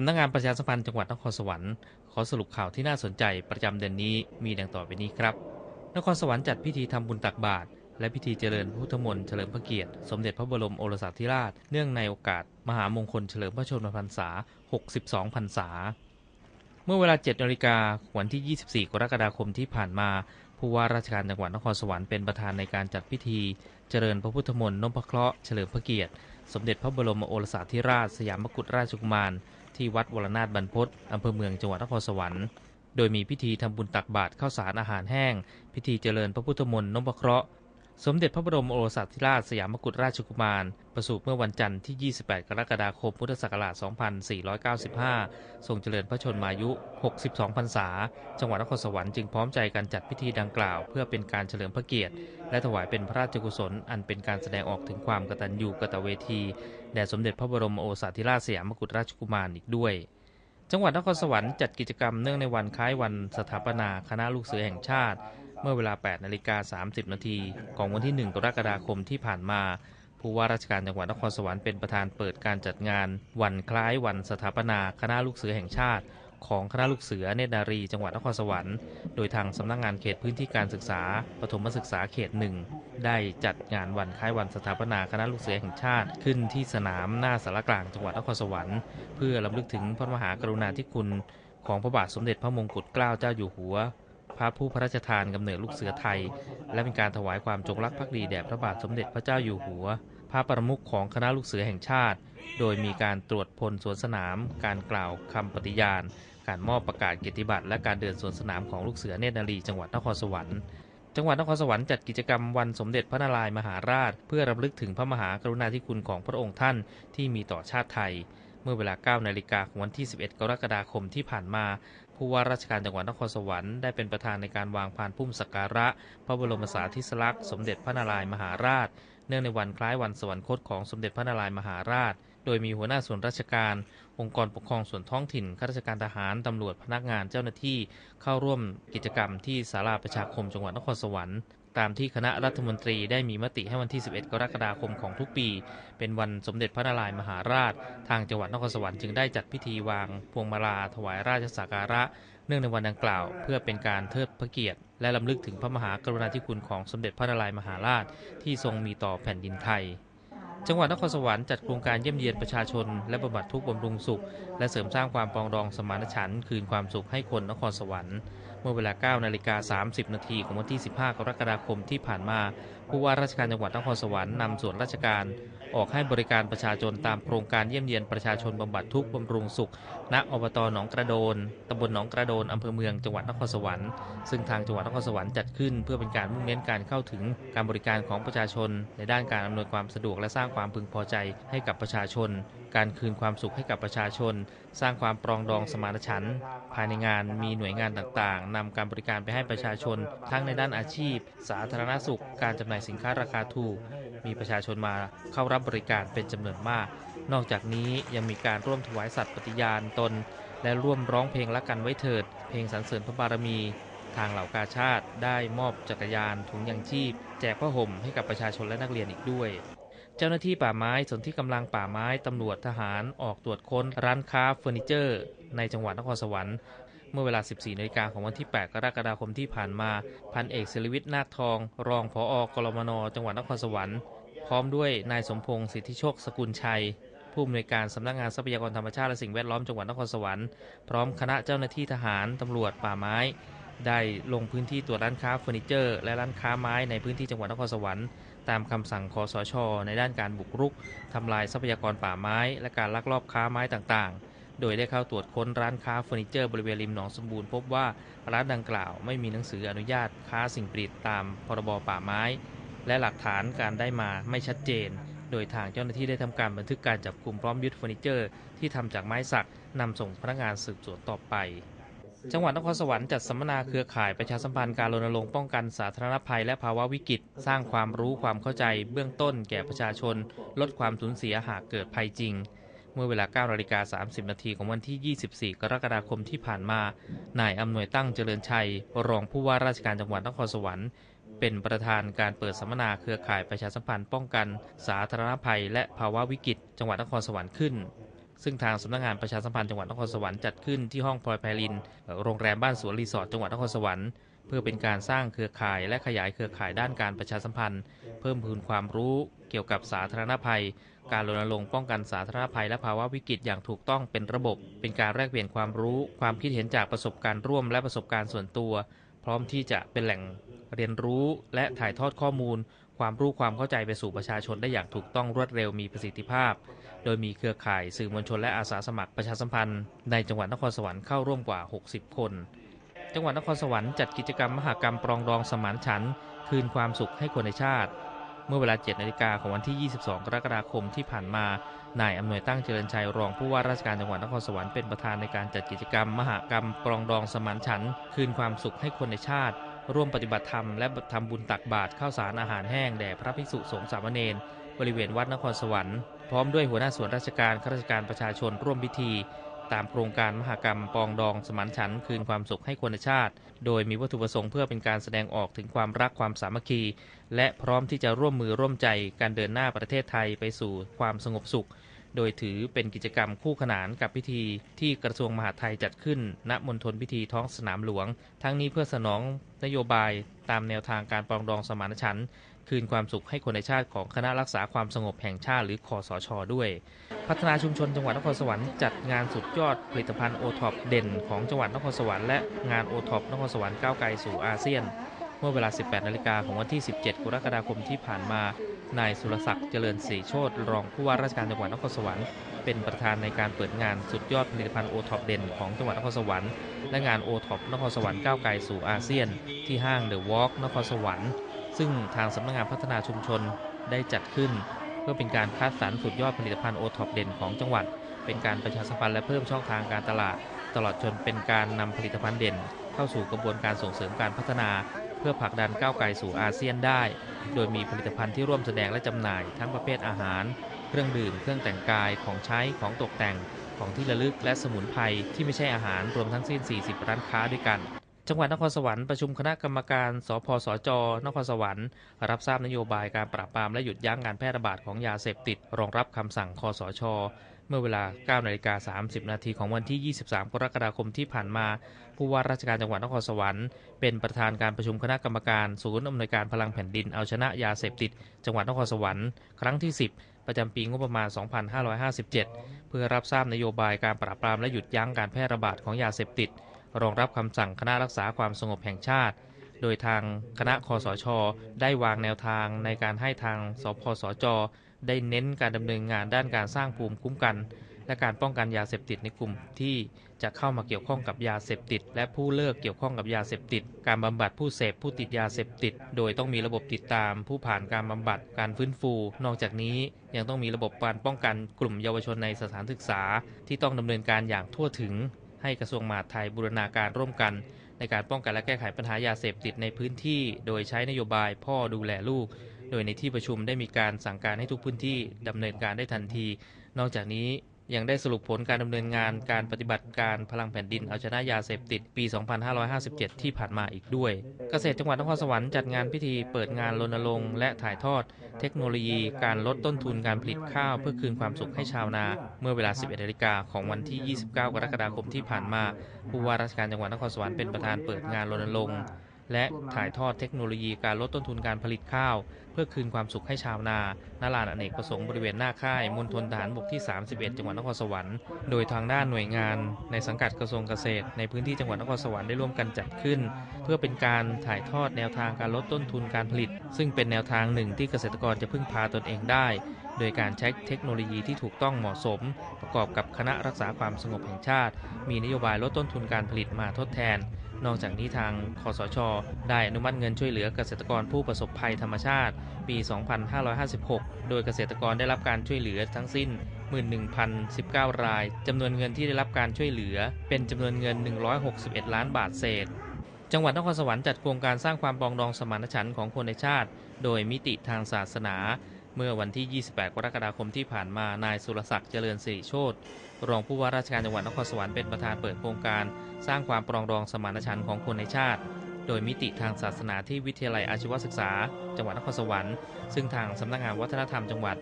สำนักงานประชาสัมพันธ์จังหวัดนครสวรรค์ขอสรุปข่าวที่น่าสนใจประจำเดือนนี้มีดังต่อไปนี้ครับ นครสวรรค์จัดพิธีทำบุญตักบาตรและพิธีเจริญพุทธมนต์เฉลิมพระเกียรติ สมเด็จพระบรมโอรสาธิราช เนื่องในโอกาส มหามงคลเฉลิมพระชนมพรรษา 62 พรรษา เมื่อเวลา 7นาฬิกาวันที่ 24 กรกฎาคมที่ผ่านมาผู้ว่าราชการจังหวัดนครสวรรค์เป็นประธานในการจัดพิธี เจริญพระพุทธมนต์นพเคราะห์เฉลิมพระเกียรติ สมเด็จพระบรมโอรสาธิราช สยามกุฎราชกุมาร ที่วัดวรนาถบรรพตอำเภอเมืองจังหวัดนครสวรรค์ โดยมีพิธีทำบุญตักบาตรข้าวสารอาหารแห้ง พิธีเจริญพระพุทธมนต์นพเคราะห์ สมเด็จพระบรมโอรสาธิราชสยามกุฎราชกุมาร ประสูติเมื่อวันจันทร์ที่ 28 กรกฎาคม พุทธศักราช 2495 ทรงเจริญพระชนมายุ 62 พรรษา จังหวัดนครสวรรค์จึงพร้อมใจกันจัดพิธีดังกล่าว เพื่อเป็นการเฉลิมพระเกียรติ และถวายเป็นพระราชกุศล อันเป็นการแสดงออกถึงความกตัญญูกตเวที แด่สมเด็จพระบรมโอรสาธิราชสยามกุฎราชกุมารอีกด้วยจังหวัดนครสวรรค์จัดกิจกรรมเนื่องในวันคล้ายวันสถาปนาคณะลูกเสือแห่งชาติ เมื่อเวลา 8นาฬิกา30 นาทีของวันที่ 1 กรกฎาคมที่ผ่านมา ผู้ว่าราชการจังหวัดนครสวรรค์เป็นประธานเปิดการจัดงาน วันคล้ายวันสถาปนาคณะลูกเสือแห่งชาติ ของคณะลูกเสือเนตรนารี จังหวัดนครสวรรค์ โดยทางสำนักงานเขตพื้นที่การศึกษาปฐมศึกษาเขตหนึ่งได้จัดงานวันคล้ายวันสถาปนาคณะลูกเสือแห่งชาติ ขึ้นที่สนามหน้าสารกลางจังหวัดนครสวรรค์เพื่อรำลึกถึงพระมหากรุณาธิคุณของพระบาทสมเด็จพระมงกุฎเกล้าเจ้าอยู่หัว พระผู้พระราชทานกำเนิดลูกเสือไทย และเป็นการถวายความจงรักภักดีแด่พระบาทสมเด็จพระเจ้าอยู่หัว พระประมุขของคณะลูกเสือแห่งชาติ โดยมีการตรวจพลสวนสนาม การกล่าวคำปฏิญาณ การมอบประกาศเกียรติบัตรและการเดินสวนสนามของลูกเสือเนตรนารีจังหวัดนครสวรรค์จังหวัดนครสวรรค์จัดกิจกรรมวันสมเด็จพระนารายมหาราช เพื่อรำลึกถึงพระมหากรุณาธิคุณของพระองค์ท่านที่มีต่อชาติไทย เมื่อเวลา 9 นาฬิกาของวันที่ 11 กรกฎาคมที่ผ่านมา ผู้ว่าราชการจังหวัดนครสวรรค์ได้เป็นประธานในการวางพานพุ่มสักการะ พระบรมสารีริสลักษณ์สมเด็จพระนารายมหาราช เนื่องในวันคล้ายวันสวรรคตของสมเด็จพระนารายมหาราช โดยมีหัวหน้าส่วนราชการ องค์กรปกครองส่วนท้องถิ่นข้าราชการทหารตำรวจพนักงานเจ้าหน้าที่เข้าร่วมกิจกรรมที่ศาลาประชาคมจังหวัดนครสวรรค์ ตามที่คณะรัฐมนตรีได้มีมติให้วันที่ 11 กรกฎาคมของทุกปี เป็นวันสมเด็จพระนารายมหาราช ทางจังหวัดนครสวรรค์จึงได้จัดพิธีวางพวงมาลาถวายราชสักการะ เนื่องในวันดังกล่าว เพื่อเป็นการเทิดพระเกียรติ และลำลึกถึงพระมหากรุณาธิคุณของสมเด็จพระนารายมหาราช ที่ทรงมีต่อแผ่นดินไทยจังหวัดนครสวรรค์จัดโครงการเยี่ยมเยียนประชาชน และบำบัดทุกข์บำรุงสุข และเสริมสร้างความปองดองสมานฉันท์คืนความสุขให้คนนครสวรรค์ เมื่อเวลา9นาฬิกา30 นาทีของวันที่ 15 กรกฎาคมที่ผ่านมา ผู้ว่าราชการจังหวัดนครสวรรค์นำส่วนราชการ ออกให้บริการประชาชนตามโครงการเยี่ยมเยียนประชาชนบำบัดทุกข์บำรุงสุข ณ อบตหนองกระโดน ตำบลหนองกระโดน อำเภอเมือง จังหวัดนครสวรรค์ ซึ่งทางจังหวัดนครสวรรค์จัดขึ้น เพื่อเป็นการมุ่งเน้นการเข้าถึงการบริการของประชาชน ในด้านการอำนวยความสะดวกและสร้างความพึงพอใจให้กับประชาชนการคืนความสุขให้กับประชาชน สร้างความปรองดองสมานฉันท์ภายในงานมีหน่วยงานต่างๆ นำการบริการไปให้ประชาชน ทั้งในด้านอาชีพ สาธารณสุข การจำหน่ายสินค้าราคาถูก มีประชาชนมาเข้ารับบริการเป็นจำนวนมาก นอกจากนี้ยังมีการร่วมถวายสัตย์ปฏิญาณตน และร่วมร้องเพลงละกันไว้เถิด เพลงสรรเสริญพระบารมี ทางเหล่ากาชาติได้มอบจักรยานถุงยางชีพ แจกผ้าห่มให้กับประชาชนและนักเรียนอีกด้วย เจ้าหน้าที่ป่าไม้ส่วนที่กำลังป่าไม้ตำรวจทหารออกตรวจค้นร้านค้าเฟอร์นิเจอร์ ในจังหวัดนครสวรรค์เมื่อเวลา 14นาฬิกาของวันที่ 8 กรกฎาคมที่ผ่านมา พันเอกศิริวิทย์นาคทอง รองผออกรมน จังหวัดนครสวรรค์ พร้อมด้วยนายสมพงศ์สิทธิโชคสกุลชัย ผู้อำนวยการสำนักงานทรัพยากรธรรมชาติและสิ่งแวดล้อมจังหวัดนครสวรรค์ พร้อมคณะเจ้าหน้าที่ทหาร ตำรวจ ป่าไม้ ได้ลงพื้นที่ตรวจร้านค้าเฟอร์นิเจอร์ และร้านค้าไม้ในพื้นที่จังหวัดนครสวรรค์ ตามคำสั่งคอสช ในด้านการบุกรุกทำลายทรัพยากรป่าไม้ และการลักลอบค้าไม้ต่างๆ โดยได้เข้าตรวจค้นร้านค้าเฟอร์นิเจอร์บริเวณริมหนองสมบูรณ์พบว่าร้านดังกล่าวไม่มีหนังสืออนุญาตค้าสิ่งประดิษฐ์ตามพรบป่าไม้ และหลักฐานการได้มาไม่ชัดเจน โดยทางเจ้าหน้าที่ได้ทำการบันทึกการจับกลุ่มพร้อมยึดเฟอร์นิเจอร์ที่ทำจากไม้สักนำส่งพนักงานสืบสวนต่อไป จังหวัดนครสวรรค์จัดสัมมนาเครือข่ายประชาสัมพันธ์การรณรงค์ป้องกันสาธารณภัยและภาวะวิกฤต สร้างความรู้ความเข้าใจเบื้องต้นแก่ประชาชน ลดความสูญเสียหากเกิดภัยจริง เมื่อเวลา9นาฬิกา30 นาทีของวันที่ 24 กรกฎาคมที่ผ่านมา นายอำนวยตั้งเจริญชัย รองผู้ว่าราชการจังหวัดนครสวรรค์ เป็นประธานการเปิดสัมมนาเครือข่ายประชาสัมพันธ์ป้องกัน สาธารณภัย และภาวะวิกฤต จังหวัดนครสวรรค์ขึ้น ซึ่งทางสำนักงานประชาสัมพันธ์จังหวัดนครสวรรค์จัดขึ้นที่ห้องพลอยไพลิน โรงแรมบ้านสวนรีสอร์ทจังหวัดนครสวรรค์เพื่อเป็นการสร้างเครือข่ายและขยายเครือข่ายด้านการประชาสัมพันธ์ เพิ่มพูนความรู้เกี่ยวกับสาธารณภัย การรณรงค์ป้องกันสาธารณภัยและภาวะวิกฤตอย่างถูกต้องเป็นระบบ เป็นการแลกเปลี่ยนความรู้ ความคิดเห็นจากประสบการณ์ร่วมและประสบการณ์ส่วนตัว พร้อมที่จะเป็นแหล่งเรียนรู้และถ่ายทอดข้อมูล ความรู้ความเข้าใจไปสู่ประชาชนได้อย่างถูกต้องรวดเร็วมีประสิทธิภาพ โดยมีเครือข่ายสื่อมวลชนและอาสาสมัครประชาสัมพันธ์ในจังหวัดนครสวรรค์เข้าร่วมกว่า 60 คน จังหวัดนครสวรรค์จัดกิจกรรมมหกรรมปรองดองสมานฉันท์คืนความสุขให้คนในชาติ เมื่อเวลา 7นาฬิกาของวันที่ 22 กรกฎาคมที่ผ่านมา นายอำนวยตั้งเจริญชัยรองผู้ว่าราชการจังหวัดนครสวรรค์เป็นประธานในการจัดกิจกรรม มหกรรมปรองดองสมานฉันท์คืนความสุขให้คนในชาติ ร่วมปฏิบัติธรรมและทำบุญตักบาตรข้าวสารอาหารแห้งแด่พระภิกษุสงฆ์สามเณรบริเวณวัดนครสวรรค์พร้อมด้วยหัวหน้าส่วนราชการข้าราชการประชาชนร่วมพิธี ตามโครงการมหกรรมปองดองสมานฉันคืนความสุขให้คนชาติ โดยมีวัตถุประสงค์เพื่อเป็นการแสดงออกถึงความรักความสามัคคี และพร้อมที่จะร่วมมือร่วมใจการเดินหน้าประเทศไทยไปสู่ความสงบสุข โดยถือเป็นกิจกรรมคู่ขนานกับพิธีที่กระทรวงมหาดไทยจัดขึ้น ณมณฑลพิธีท้องสนามหลวง ทั้งนี้เพื่อสนองนโยบายตามแนวทางการปรองดองสมานฉันท์คืนความสุขให้คนในชาติของคณะรักษาความสงบแห่งชาติหรือคอสช ด้วย พัฒนาชุมชนจังหวัดนครสวรรค์จัดงานสุดยอดผลิตภัณฑ์โอท็อปเด่นของจังหวัดนครสวรรค์และงานโอท็อปนครสวรรค์ก้าวไกลสู่อาเซียนเมื่อเวลา 18 นาฬิกาของวันที่ 17 กรกฎาคมที่ผ่านมา นายสุรศักดิ์เจริญศรีโชตรองผู้ว่าราชการจังหวัดนครสวรรค์เป็นประธานในการเปิดงานสุดยอดผลิตภัณฑ์โอท็อปเด่นของจังหวัดนครสวรรค์และงานโอท็อปนครสวรรค์ก้าวไกลสู่อาเซียน ที่ห้างเดอะวอล์กนครสวรรค์ ซึ่งทางสำนักงานพัฒนาชุมชนได้จัดขึ้น เพื่อเป็นการคัดสรรสุดยอดผลิตภัณฑ์โอท็อปเด่นของจังหวัด เป็นการประชาสัมพันธ์และเพิ่มช่องทางการตลาด ตลอดจนเป็นการนำผลิตภัณฑ์เด่น เข้าสู่กระบวนการส่งเสริมการพัฒนา เพื่อผลักดันก้าวไกลสู่อาเซียนได้ โดยมีผลิตภัณฑ์ที่ร่วมแสดงและจำหน่ายทั้งประเภทอาหาร เครื่องดื่ม เครื่องแต่งกาย ของใช้ ของตกแต่ง ของที่ระลึก และสมุนไพรที่ไม่ใช่อาหารรวมทั้งสิ้น 40 ร้านค้าด้วยกัน จังหวัดนครสวรรค์ประชุมคณะกรรมการ สพสจ นครสวรรค์ รับทราบนโยบายการปราบปรามและหยุดยั้งการแพร่ระบาดของยาเสพติด รองรับคำสั่งคอสช เมื่อเวลา9นาฬิกา30 นาทีของวันที่ 23 กรกฎาคมที่ผ่านมา ผู้ว่าราชการจังหวัดนครสวรรค์เป็นประธานการประชุมคณะกรรมการศูนย์อำนวยการพลังแผ่นดินเอาชนะยาเสพติด จังหวัดนครสวรรค์ครั้งที่ 10 ประจำปีงบประมาณ 2557 เพื่อรับทราบนโยบายการปราบปรามและหยุดยั้งการแพร่ระบาดของยาเสพติด รองรับคำสั่งคณะรักษาความสงบแห่งชาติ โดยทางคณะคอสช ได้วางแนวทางในการให้ทางสพสจ ได้เน้นการดำเนินงานด้านการสร้างภูมิคุ้มกัน และการป้องกันยาเสพติดในกลุ่มที่จะเข้ามาเกี่ยวข้องกับยาเสพติด และผู้เลิกเกี่ยวข้องกับยาเสพติด การบำบัดผู้เสพผู้ติดยาเสพติด โดยต้องมีระบบติดตาม ผู้ผ่านการบำบัดการฟื้นฟู นอกจากนี้ยังต้องมีระบบการป้องกันกลุ่มเยาวชนในสถานศึกษา ที่ต้องดำเนินการอย่างทั่วถึง ให้กระทรวงมหาดไทยบูรณาการร่วมกันในการป้องกันและแก้ไขปัญหายาเสพติดในพื้นที่ โดยใช้นโยบายพ่อดูแลลูก โดยในที่ประชุมได้มีการสั่งการให้ทุกพื้นที่ดำเนินการได้ทันที นอกจากนี้ยังได้สรุปผลการดำเนินงานการปฏิบัติการพลังแผ่นดินเอาชนะยาเสพติดปี 2557 ที่ผ่านมาอีกด้วย เกษตรจังหวัดนครสวรรค์จัดงานพิธีเปิดงานรณรงค์และถ่ายทอด เทคโนโลยีการลดต้นทุนการผลิตข้าวเพื่อคืนความสุขให้ชาวนา เมื่อเวลา 11นาฬิกาของวันที่ 29 กรกฎาคมที่ผ่านมา ผู้ว่าราชการจังหวัดนครสวรรค์เป็นประธานเปิดงานรณรงค์ และถ่ายทอดเทคโนโลยีการลดต้นทุนการผลิตข้าว เพื่อคืนความสุขให้ชาวนาณลานอเนกประสงค์บริเวณหน้าค่ายมณฑลทหารบกที่ 31 จังหวัดนครสวรรค์ โดยทางด้านหน่วยงาน ในสังกัดกระทรวงเกษตร ในพื้นที่จังหวัดนครสวรรค์ได้ร่วมกันจัดขึ้น เพื่อเป็นการถ่ายทอดแนวทางการลดต้นทุนการผลิต ซึ่งเป็นแนวทางหนึ่งที่เกษตรกรจะพึ่งพาตนเองได้ โดยการใช้เทคโนโลยีที่ถูกต้องเหมาะสม ประกอบกับคณะรักษาความสงบแห่งชาติ มีนโยบายลดต้นทุนการผลิตมาทดแทน นอกจากนี้ทางคอสช ได้อนุมัติเงินช่วยเหลือเกษตรกรผู้ประสบภัยธรรมชาติ ปี 2556 โดยเกษตรกรได้รับการช่วยเหลือทั้งสิ้น 11,019 ราย จำนวนเงินที่ได้รับการช่วยเหลือ เป็นจำนวนเงิน 161 ล้านบาทเศษ จังหวัดนครสวรรค์จัดโครงการสร้างความปองดองสมานฉันท์ของคนในชาติ โดยมิติทางศาสนาเมื่อวันที่ 28 กรกฎาคมที่ผ่านมา นายสุรศักดิ์เจริญสิริโชตรองผู้ว่าราชการจังหวัดนครสวรรค์เป็นประธานเปิดโครงการ สร้างความปรองดองสมานฉันท์ของคนในชาติ โดยมิติทางศาสนาที่วิทยาลัยอาชีวศึกษา จังหวัดนครสวรรค์ ซึ่งทางสำนักงานวัฒนธรรมจังหวัด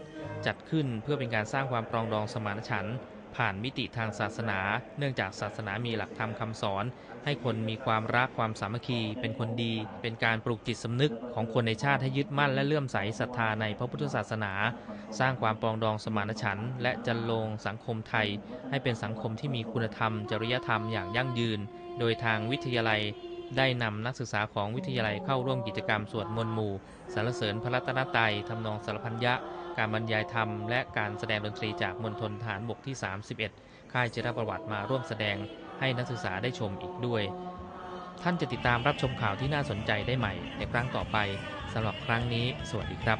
จัดขึ้นเพื่อเป็นการสร้างความปรองดองสมานฉันท์ผ่านมิติทางศาสนา เนื่องจากศาสนามีหลักธรรมคำสอน ให้คนมีความรักความสามัคคี เป็นคนดี เป็นการปลูกจิตสำนึกของคนในชาติให้ยึดมั่นและเลื่อมใสศรัทธาในพระพุทธศาสนา สร้างความปองดองสมานฉันท์และจันลงสังคมไทย ให้เป็นสังคมที่มีคุณธรรม จริยธรรมอย่างยั่งยืน โดยทางวิทยาลัยได้นำนักศึกษาของวิทยาลัยเข้าร่วมกิจกรรมสวดมนต์หมู่สรรเสริญพระรัตนตรัยทำนองสารพันยะ การบรรยายธรรม และการแสดงดนตรีจากมณฑลฐานบกที่ 31 ค่ายเจิรประวัติมาร่วมแสดงให้นักศึกษาได้ชมอีกด้วย ท่านจะติดตามรับชมข่าวที่น่าสนใจได้ใหม่ในครั้งต่อไปสำหรับครั้งนี้ สวัสดีครับ